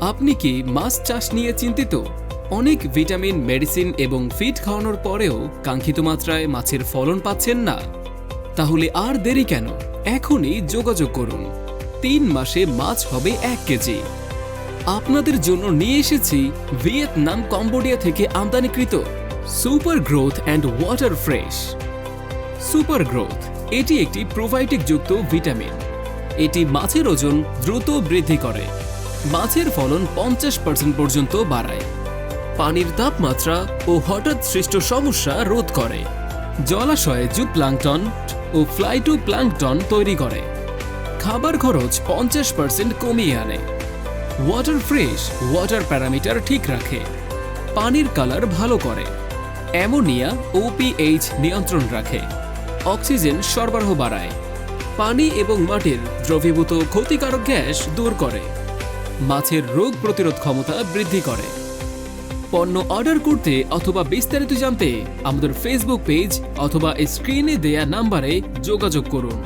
আপনি কি মাছ চাষ নিয়ে চিন্তিত? অনেক ভিটামিন, মেডিসিন এবং ফিড খাওয়ানোর পরেও কাঙ্ক্ষিত মাত্রায় মাছের ফলন পাচ্ছেন না। তাহলে আর দেরি কেন? এখনই যোগাযোগ করুন। তিন মাসে মাছ হবে এক কেজি। আপনাদের জন্য নিয়ে এসেছি ভিয়েতনাম, কম্বোডিয়া থেকে আমদানিকৃত super growth and water fresh. Super growth, এটি একটি প্রোবায়োটিক যুক্ত ভিটামিন। এটি মাছের ওজন দ্রুত বৃদ্ধি করে। মাছের ফলন পঞ্চাশ পার্সেন্ট পর্যন্ত বাড়ায়। পানির তাপমাত্রা ও হঠাৎ সৃষ্ট সমস্যা রোধ করে। জলাশয়ে জু প্লাংটন ও ফ্লাইটু প্লাংটন তৈরি করে। খাবার খরচ পঞ্চাশ পার্সেন্ট কমিয়ে আনে। ওয়াটার ফ্রেশ ওয়াটার প্যারামিটার ঠিক রাখে। পানির কালার ভালো করে। অ্যামোনিয়া ও পিএইচ নিয়ন্ত্রণ রাখে। অক্সিজেন সরবরাহ বাড়ায়। পানি এবং মাটির দ্রবীভূত ক্ষতিকারক গ্যাস দূর করে। মাছের রোগ প্রতিরোধ ক্ষমতা বৃদ্ধি করে। পণ্য অর্ডার করতে অথবা বিস্তারিত জানতে আমাদের ফেসবুক পেজ অথবা স্ক্রিনে দেয়া নাম্বারে যোগাযোগ করুন।